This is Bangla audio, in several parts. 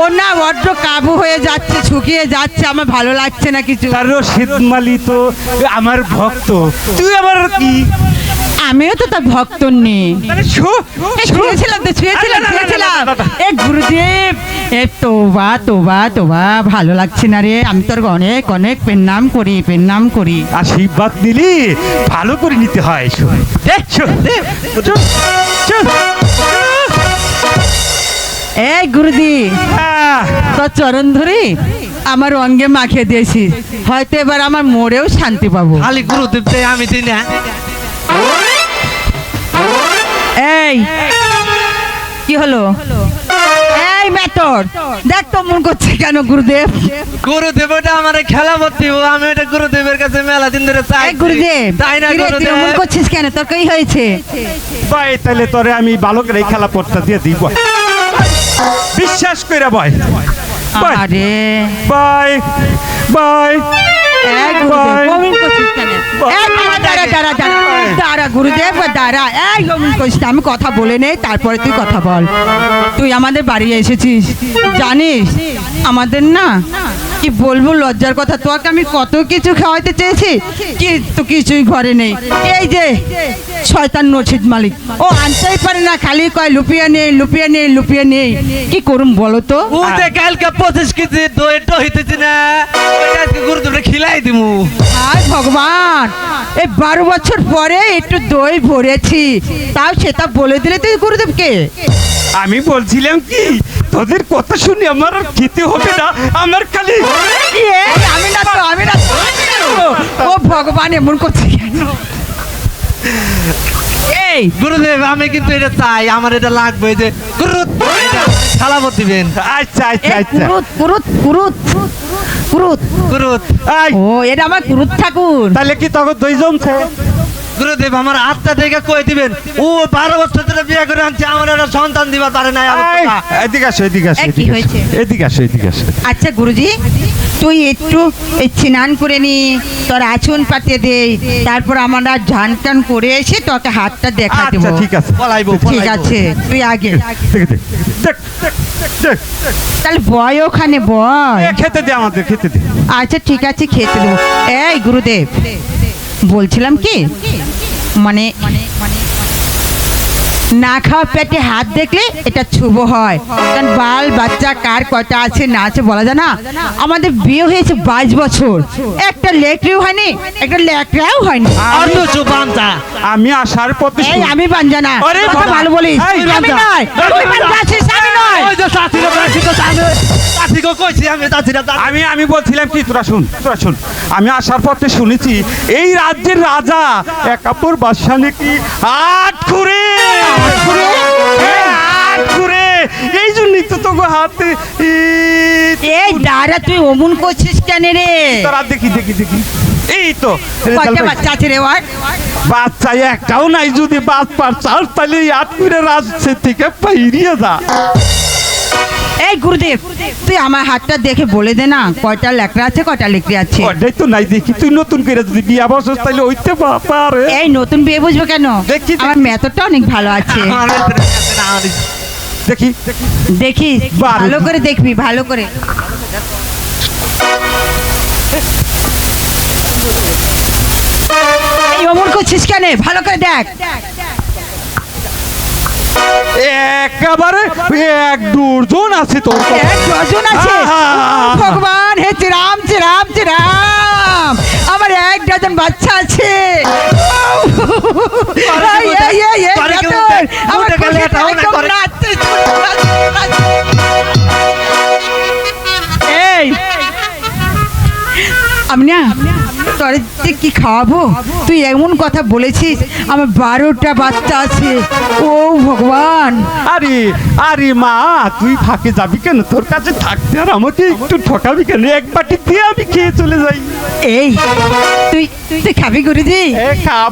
ও না বড্ড কাবু হয়ে যাচ্ছে শুকিয়ে যাচ্ছে আমার ভালো লাগছে না কিছু। তার রশিদ মালি তো আমার ভক্ত। তুই আবার কি? আমিও তো তার ভক্ত তো না, না, না, না, না। এ গুরুদেব এ তোবা তোবা তোবা ভালো লাগছে না রে। আমি তোর অনেক অনেক পেন্নাম করি পেন্নাম করি। আশীর্বাদ নিলি ভালো করে নিতে হয়। এ, আহ, তোর চরণ ধরে আমার অঙ্গে মাখিয়ে দিয়েছি। হয়তো এবার আমার মোড়েও শান্তি পাবো। খালি গুরুদেব আমি দিই না। এই কি হলো? এই মেতর দেখ তো মন করছে কেন গুরুদেব। গুরুদেব ওটা আমার খেলা ভর্তি আমি ওটা গুরুদেবের কাছে মেলা দিন ধরে চাই। এই গুরুদেব তাই না গুরুদেব। অমন করছিস কেন? তোর কি হয়েছে? ভাই তাহলে তোরে আমি ভালো করে এই খেলা পড়তে দিয়ে দিব। বিশ্বাস করে বয়। আরে বাই বাই এক বাই করছিস কেন? দাঁড়া দাঁড়া গুরুদেব দাঁড়া। এই অমন আমি কথা বলে নেই তারপরে তুই কথা বল। তুই আমাদের বাড়ি এসেছিস জানিস? আমাদের না? কি বলব লজ্জার কথা। তোকে আমি কত কিছু খাওয়াইতে চেয়েছি কি তো কিছুই ঘরে নেই। এই যে শয়তান নছিদ মালিক। ও আনতেই পারে না খালি কয় লুপিয়ে নেই লুপিয়ে নেই লুপিয়ে নেই। কি করুম বলো তো? ও কালকে পঁচিশ কেজি দই হইতেছি না আজকে খিলাই দিমু। হায় ভগবান! এই বারো বছর পরে একটু দই ভরেছি তাও সেটা বলে দিলে তুই গুরুদেবকে। আমি বলছিলাম কি তোদের কথা শুনে আমার আর খেতে হবে না আমার খালি এই, আমি না তো আমি না। ও ভগবান এমন করছে কেন? এই গুরুদেব আমি কিন্তু এটা চাই আমার এটা লাগবে যে গুরু এটা খেলা ভর্তি দিবেন। আচ্ছা আচ্ছা আচ্ছা। কুরুত কুরুত কুরুত ও এটা আমার কুরুত ঠাকুর। তাহলে কি তখন দুই জমছে গুরুদেব আমার আত্মা থেকে কই দিবেন? ও বারো বছর ধরে বিয়ে করে আনছে আমার একটা সন্তান দিবা পারে নাই। এদিকে আসো এদিকে আসো এদিকে আসো। এদিকে আসো এদিকে আসো। আচ্ছা গুরুজি তুই একটু এই স্নান করে নি তোর আচুন পাতিয়ে দে তারপর আমরা ঝান টান করে এসে তোকে হাতটা দেখা দেবো। আচ্ছা ঠিক আছে ঠিক আছে তুই আগে। তাহলে বয় ওখানে বয়। খেতে দে আমাদের খেতে দে। আচ্ছা ঠিক আছে খেতে দেবো। এই গুরুদেব বলছিলাম কি? মানে না খাওয়া পেটে হাত দেখলে এটা শুভ হয়। কারণ বাল বাচ্চা কার কটা আছে না আছে বলা যায় না। আমাদের বিয়ে হয়েছে বাইশ বছর। একটা লেকড়িও হয়নি একটা লেকড়াও হয়নি। আর তো আমি আসার পথে এই আমি আরে কথা ভালো বলিস। আমি নয় তুই বাঞ্জা। বাঞ্জা আছিস, আমি নয়। ওই যে চাষিরা চাষি তো চাষি কইছি আমি চাষিরা আমি আমি বলছিলাম কি তোরা শুন তোরা শুন। আমি আসার পথে শুনেছি এই রাজ্যের রাজা একাপুর বাদশাহ নাকি আট খুরে? এই জন্যই তো তোকে হাতে এই দাঁড়া তুই অমন করছিস কেন রে? তোরা দেখি দেখি দেখি। এই তো বাচ্চা আছে রে ওর বাচ্চা একটাও নাই যদি বাদ পার চাস তাহলে আট খুরে রাজ্য থেকে পাইরিয়ে যা। এই গুরুদেব তুই আমার হাতটা দেখে বলে দে না কয়টা লেকড়া আছে কয়টা লেকড়ি আছে? ওটাই তো নাই দেখি তুই নতুন করে যদি বিয়া বসস তাহলে ওইতে পা- এই নতুন বিয়ে বুঝব কেন? দেখি, আমার মেথডটা অনেক ভালো আছে। দেখি। দেখি ভালো করে দেখবি ভালো করে। অমন করছিস কেন? ভালো করে দেখ। একেবারে এক দুর্জন আছে তোর কাছে। এক ডজন আছে। ভগবান হে চিরাম চিরাম চিরাম আমার এক ডজন বাচ্চা আছে। আমার আমি না তোর কি খাওয়াবো? তুই এমন কথা বলেছিস আমার বারোটা বাচ্চা আছে। ও ভগবান। আরে আরে মা তুই ফাঁকে যাবি কেন? তোর কাছে থাকতে আর আমাকে একটু ঠকাবি কেন? এক বাটি দিয়ে আমি খেয়ে চলে যাই। এই তুই তুই খাবি গুরুজি।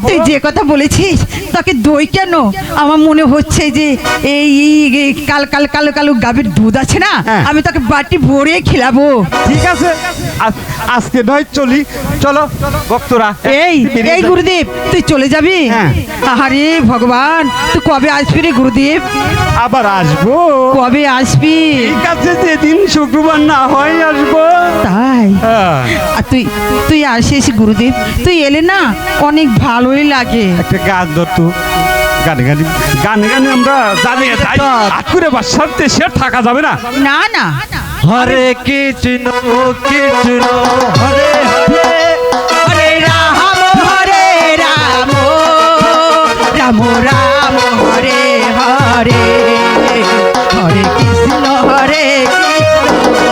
তুই যে কথা বলেছিস তাকে দই কেন? আমার মনে হচ্ছে যে এই কাল কাল কালো কালো গাভীর দুধ আছে না হ্যাঁ। আমি তাকে বাটি ভরে খেলাবো। ঠিক আছে। আজ- আজকে নয় চলি। চলো। ভক্তরা এই এই গুরুদেব তুই চলে যাবি? হ্যাঁ। আরে ভগবান তুই কবে আসবি রে গুরুদেব আবার আসব। কবে আসবি? ঠিক আছে যেদিন শুক্রবার না হয় আসব। তাই? হ্যাঁ। আর তুই তুই আসিস গুরুদেব তুই এলে না অনেক ভালোই লাগে। একটা গান ধরতো গানে গানে গানে গানে আমরা বাসার দেশে থাকা যাবে না। না না। হরে কৃষ্ণ কৃষ্ণ হরে হরে। রাম রাম, হরে হরে। হরে কৃষ্ণ হরে কৃষ্ণ।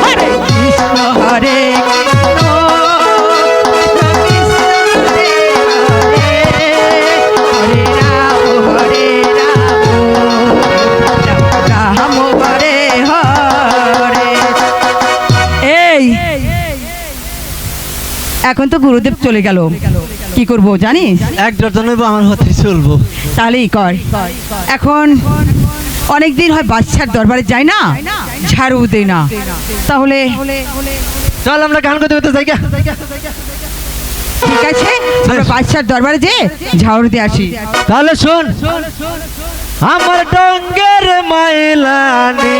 হরে কৃষ্ণ, হরে এখন তো গুরুদেব চলে গেল। কি করব জানিস? এক ডজন আমার হতে চলবো। তাহলেই কর। এখন অনেক দিন হয় বাচ্চার দরবারে যাই না ঝাড়ু দেই না। তাহলে চল আমরা গান করতে করতে যাই। ঠিক আছে আমরা বাচ্চার দরবারে যে ঝাড়ু দিয়ে আসি। তাহলে শোন আমার ডঙ্গের মাইলানি।